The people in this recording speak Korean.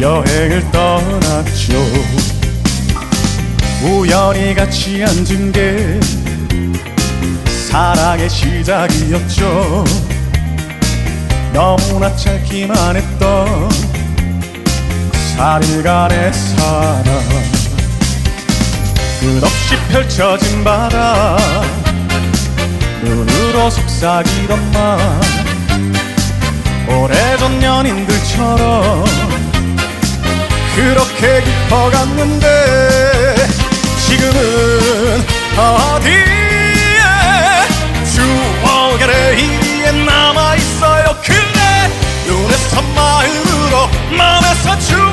여행을 떠났죠. 우연히 같이 앉은 게 사랑의 시작이었죠. 너무나 짧기만 했던 4일간의 사랑. 끝없이 펼쳐진 바다. 눈으로 속삭이던 말 오래전 연인들처럼 그렇게 깊어갔는데 지금은 어디에 추억의 레이에 남아있어요? 그래 눈에서 마음으로 마음에서 남겨진